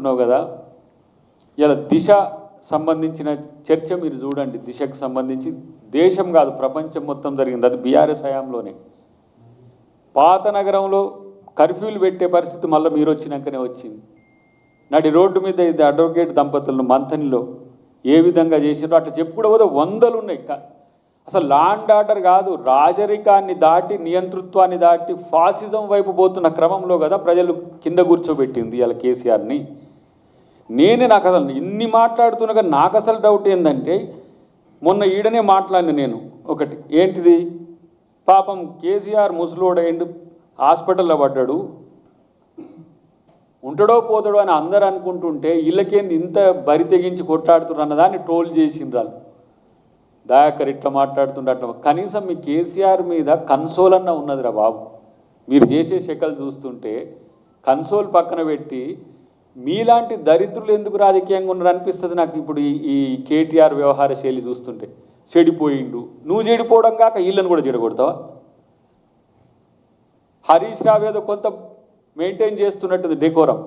అడుగుతున్నావు కదా ఇలా దిశ సంబంధించిన చర్చ మీరు చూడండి. దిశకు సంబంధించి దేశం కాదు ప్రపంచం మొత్తం జరిగింది. అది బీఆర్ఎస్ హయాంలోనే. పాత నగరంలో కర్ఫ్యూలు పెట్టే పరిస్థితి మళ్ళీ మీరు వచ్చినాకనే వచ్చింది. నడి రోడ్డు మీద ఇది అడ్వకేట్ దంపతులను మంథనిలో ఏ విధంగా చేసినారో అట్లా చెప్పుకోవడం పోతే వందలు ఉన్నాయి. అసలు లాండ్ ఆర్డర్ కాదు రాజరికాన్ని దాటి నియంతృత్వాన్ని దాటి ఫాసిజం వైపు పోతున్న క్రమంలో కదా ప్రజలు కింద కూర్చోబెట్టింది ఇలా కేసీఆర్ని. నేనే నాకు అసలు ఇన్ని మాట్లాడుతున్నా కానీ నాకు అసలు డౌట్ ఏంటంటే మొన్న ఈడనే మాట్లాడిన నేను ఒకటి. ఏంటిది? పాపం కేసీఆర్ ముసలోడైండు హాస్పిటల్లో పడ్డాడు. ఉంటాడో పోతాడో అని అందరు అనుకుంటుంటే వీళ్ళకేంది ఇంత బరి తెగించి కొట్లాడుతున్నారు అన్నదాన్ని ట్రోల్ చేసిండ్రు వాళ్ళు. దయాకర్ ఇట్లా మాట్లాడుతుండే అట్లా. కనీసం మీ కేసీఆర్ మీద కన్సోల్ అన్న ఉన్నదిరా బాబు. మీరు చేసే శకలు చూస్తుంటే కన్సోల్ పక్కన పెట్టి మీలాంటి దరిద్రులు ఎందుకు రాజకీయంగా ఉన్నారు అనిపిస్తుంది నాకు ఇప్పుడు ఈ కేటీఆర్ వ్యవహార శైలి చూస్తుంటే. చెడిపోయిండు. నువ్వు చెడిపోవడం కాక వీళ్ళని కూడా చెడగొడతావా? హరీష్ రావు ఏదో కొంత మెయింటైన్ చేస్తున్నట్టు డెకోరం.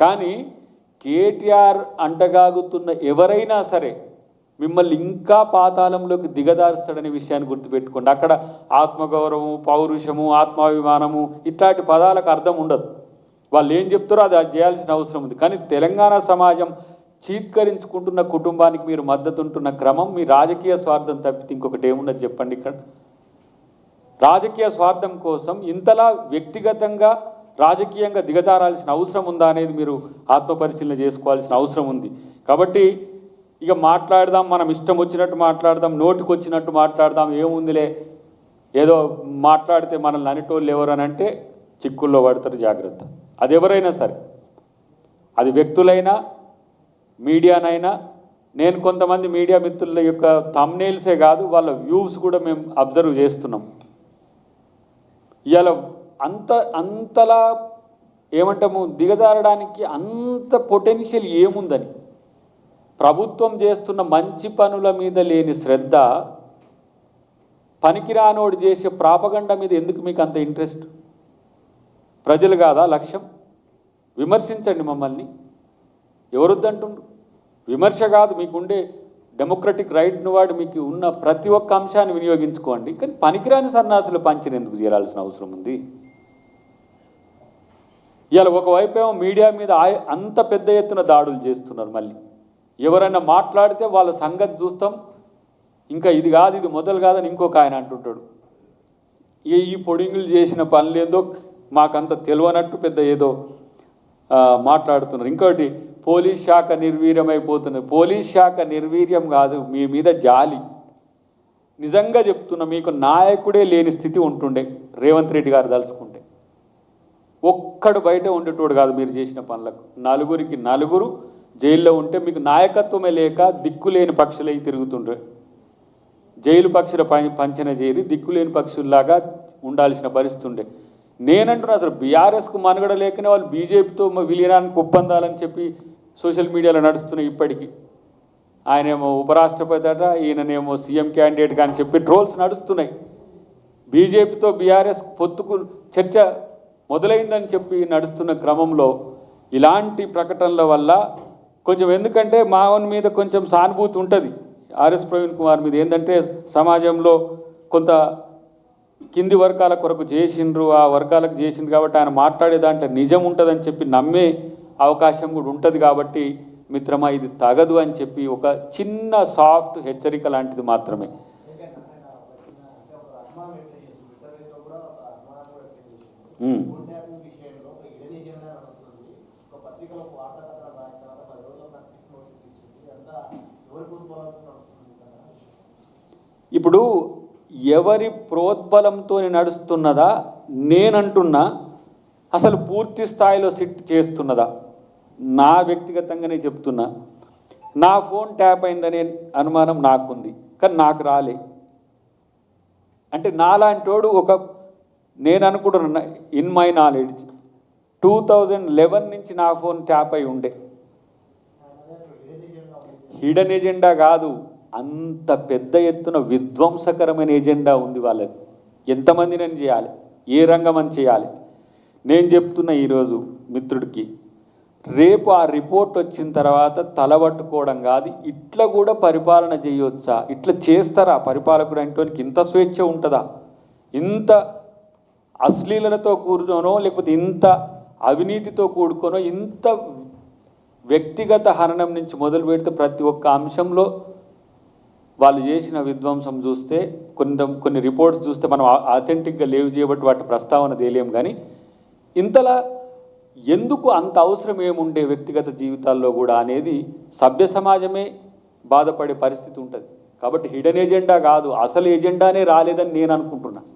కానీ కేటీఆర్ అంటగాగుతున్న ఎవరైనా సరే మిమ్మల్ని ఇంకా పాతాళంలోకి దిగదారుస్తాడనే విషయాన్ని గుర్తుపెట్టుకోండి. అక్కడ ఆత్మగౌరవము పౌరుషము ఆత్మాభిమానము ఇట్లాంటి పదాలకు అర్థం ఉండదు. వాళ్ళు ఏం చెప్తారో అది అది చేయాల్సిన అవసరం ఉంది. కానీ తెలంగాణ సమాజం చీత్కరించుకుంటున్న కుటుంబానికి మీరు మద్దతు ఉంటున్న క్రమం మీ రాజకీయ స్వార్థం తప్పితే ఇంకొకటి ఏమున్నది చెప్పండి ఇక్కడ? రాజకీయ స్వార్థం కోసం ఇంతలా వ్యక్తిగతంగా రాజకీయంగా దిగజారాల్సిన అవసరం ఉందా అనేది మీరు ఆత్మపరిశీలన చేసుకోవాల్సిన అవసరం ఉంది. కాబట్టి ఇక మాట్లాడదాం మనం ఇష్టం వచ్చినట్టు మాట్లాడదాం నోటికి వచ్చినట్టు మాట్లాడదాం ఏముందిలే? ఏదో మాట్లాడితే మనల్ని అనేటోళ్ళు ఎవరు అని అంటే చిక్కుల్లో పడతారు జాగ్రత్త. అది ఎవరైనా సరే అది వ్యక్తులైనా మీడియానైనా నేను కొంతమంది మీడియా మిత్రుల యొక్క తమ్నేల్సే కాదు వాళ్ళ వ్యూస్ కూడా మేము అబ్జర్వ్ చేస్తున్నాం. ఇవాళ అంత అంతలా ఏమంటాము దిగజారడానికి అంత పొటెన్షియల్ ఏముందని. ప్రభుత్వం చేస్తున్న మంచి పనుల మీద లేని శ్రద్ధ పనికిరానోడు చేసే ప్రాపగండ మీద ఎందుకు మీకు అంత ఇంట్రెస్ట్ ప్రజలు కాదా లక్ష్యం? విమర్శించండి మమ్మల్ని. ఎవరొద్దంటుండ్రు? విమర్శ కాదు మీకుండే డెమోక్రటిక్ రైట్ను వాడు మీకు ఉన్న ప్రతి ఒక్క అంశాన్ని వినియోగించుకోండి. కానీ పనికిరాని సన్నాసులు పంచిన ఎందుకు చేరాల్సిన అవసరం ఉంది? ఇవాళ ఒకవైపు ఏమో మీడియా మీద అంత పెద్ద ఎత్తున దాడులు చేస్తున్నారు మళ్ళీ. ఎవరైనా మాట్లాడితే వాళ్ళ సంగతి చూస్తాం. ఇంకా ఇది కాదు ఇది మొదలు కాదని ఇంకొక ఆయన అంటుంటాడు. ఏ ఈ పొడింగులు చేసిన పనులేదో మాకంత తెలియనట్టు పెద్ద ఏదో మాట్లాడుతున్నారు. ఇంకోటి పోలీస్ శాఖ నిర్వీర్యమైపోతుంది పోలీస్ శాఖ నిర్వీర్యం కాదు మీ మీద జాలి. నిజంగా చెప్తున్నా మీకు నాయకుడే లేని స్థితి ఉంటుండే రేవంత్ రెడ్డి గారు తలుచుకుంటే ఒక్కడు బయట ఉండేటోడు కాదు మీరు చేసిన పనులకు. నలుగురికి నలుగురు జైల్లో ఉంటే మీకు నాయకత్వమే లేక దిక్కులేని పక్షులై తిరుగుతుండ్రే. జైలు పక్షుల పం- పంచన చేరి దిక్కులేని పక్షుల్లాగా ఉండాల్సిన పరిస్థితి ఉండే నేనంటున్నా అసలు బీఆర్ఎస్కు మనుగడ లేకనే వాళ్ళు బీజేపీతో విలీనానికి ఒప్పందాలని చెప్పి సోషల్ మీడియాలో నడుస్తున్నాయి ఇప్పటికీ. ఆయనేమో ఉపరాష్ట్రపతి అట ఈయననేమో సీఎం క్యాండిడేట్ కానీ చెప్పి ట్రోల్స్ నడుస్తున్నాయి. బీజేపీతో బీఆర్ఎస్ పొత్తుకు చర్చ మొదలైందని చెప్పి నడుస్తున్న క్రమంలో ఇలాంటి ప్రకటనల వల్ల కొంచెం ఎందుకంటే మావన్ మీద కొంచెం సానుభూతి ఉంటుంది. ఆర్ఎస్ ప్రవీణ్ కుమార్ మీద ఏంటంటే సమాజంలో కొంత కింది వర్గాల కొరకు చేసిండ్రు ఆ వర్గాలకు చేసిండ్రు కాబట్టి ఆయన మాట్లాడే దాంట్లో నిజం ఉంటుందని చెప్పి నమ్మే అవకాశం కూడా ఉంటుంది కాబట్టి మిత్రమా ఇది తగదు అని చెప్పి ఒక చిన్న సాఫ్ట్ హెచ్చరిక లాంటిది మాత్రమే. ఇప్పుడు ఎవరి ప్రోద్బలంతో నడుస్తున్నదా నేనంటున్నా అసలు పూర్తి స్థాయిలో సిట్ చేస్తున్నదా? నా వ్యక్తిగతంగానే చెప్తున్నా. నా ఫోన్ ట్యాప్ అయిందనే అనుమానం నాకుంది కానీ నాకు రాలే. అంటే నాలాంటోడు ఒక నేను అనుకుంటున్నా in my knowledge two thousand eleven నుంచి నా ఫోన్ ట్యాప్ అయి ఉండే. హిడెన్ ఎజెండా కాదు. అంత పెద్ద ఎత్తున విధ్వంసకరమైన ఎజెండా ఉంది వాళ్ళది. ఎంతమందినని చేయాలి? ఏ రంగం అని చేయాలి? నేను చెప్తున్న ఈరోజు మిత్రుడికి రేపు ఆ రిపోర్ట్ వచ్చిన తర్వాత తలబట్టుకోవడం కాదు ఇట్లా కూడా పరిపాలన చేయొచ్చా? ఇట్లా చేస్తారా? పరిపాలకుడు అంటే ఇంత స్వేచ్ఛ ఉంటుందా? ఇంత అశ్లీలతో కూర్చోనో లేకపోతే ఇంత అవినీతితో కూడుకోనో ఇంత వ్యక్తిగత హరణం నుంచి మొదలు పెడితే ప్రతి ఒక్క అంశంలో వాళ్ళు చేసిన విధ్వంసం చూస్తే కొంత కొన్ని రిపోర్ట్స్ చూస్తే మనం అథెంటిక్గా లేవు చేయబట్టి వాటి ప్రస్తావన తేలేం కానీ ఇంతలా ఎందుకు అంత అవసరం ఏముండే వ్యక్తిగత జీవితాల్లో కూడా అనేది సభ్య సమాజమే బాధపడే పరిస్థితి ఉంటుంది. కాబట్టి హిడెన్ ఎజెండా కాదు అసలు ఎజెండానే రాలేదని నేను అనుకుంటున్నాను